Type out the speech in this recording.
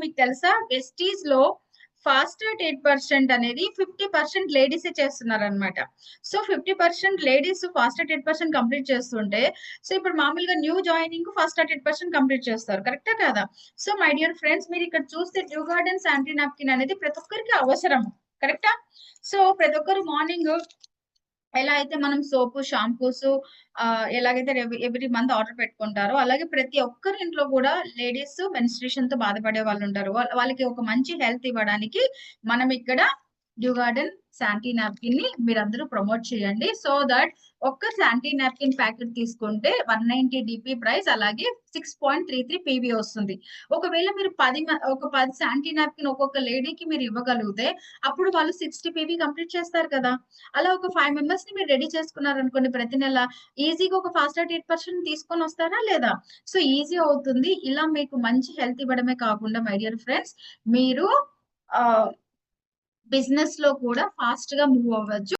మీకు తెలుసా? వెస్టీస్లో ఫాస్ట్ ఎయిట్ పర్సెంట్ అనేది ఫిఫ్టీ పర్సెంట్ లేడీసే చేస్తున్నారు అనమాట so fifty percent ladies fast eight percent complete చేస్తుంటే సో ఇప్పుడు మామూలుగా new joining fast eight percent complete చేస్తారు. కరెక్టా కాదా? సో మై డియర్ ఫ్రెండ్స్ మీరు ఇక్కడ చూస్తే డ్యూ గార్డెన్ శాంటీ నాప్కిన్ అనేది ప్రతి ఒక్కరికి అవసరం. కరెక్టా సో ప్రతి ఒక్కరు మార్నింగ్ ఎలా అయితే మనం సోపు షాంపూస్ ఎలాగైతే ఎవ్రీ మంత్ ఆర్డర్ పెట్టుకుంటారో అలాగే ప్రతి ఒక్కరి ఇంట్లో కూడా లేడీస్ మెన్స్ట్రేషన్తో బాధపడే వాళ్ళు ఉంటారు వాళ్ళకి ఒక మంచి హెల్త్ ఇవ్వడానికి మనం ఇక్కడ డ్యూ గార్డెన్ శాంటీ నాప్కిన్ని మీరందరూ ప్రమోట్ చేయండి. సో దట్ ఒక్క శాంటీ నాప్కిన్ ప్యాకెట్ తీసుకుంటే వన్ నైన్టీ డిపి ప్రైస్ అలాగే six point three three PV వస్తుంది. ఒకవేళ మీరు పది ఒక పది శాంటీ నాప్కిన్ ఒక్కొక్క లేడీకి మీరు ఇవ్వగలిగితే అప్పుడు వాళ్ళు సిక్స్టీ పీవీ కంప్లీట్ చేస్తారు కదా. అలా ఒక ఫైవ్ మెంబర్స్ని మీరు రెడీ చేసుకున్నారు అనుకోండి ప్రతి నెల ఈజీగా ఒక ఫాస్ట్ ఎయిట్ పర్సెంట్ తీసుకొని వస్తారా లేదా? సో ఈజీ అవుతుంది. ఇలా మీకు మంచి హెల్త్ ఇవ్వడమే కాకుండా మై డియర్ ఫ్రెండ్స్ మీరు బిజినెస్లో కూడా ఫాస్ట్గా మూవ్ అవ్వచ్చు.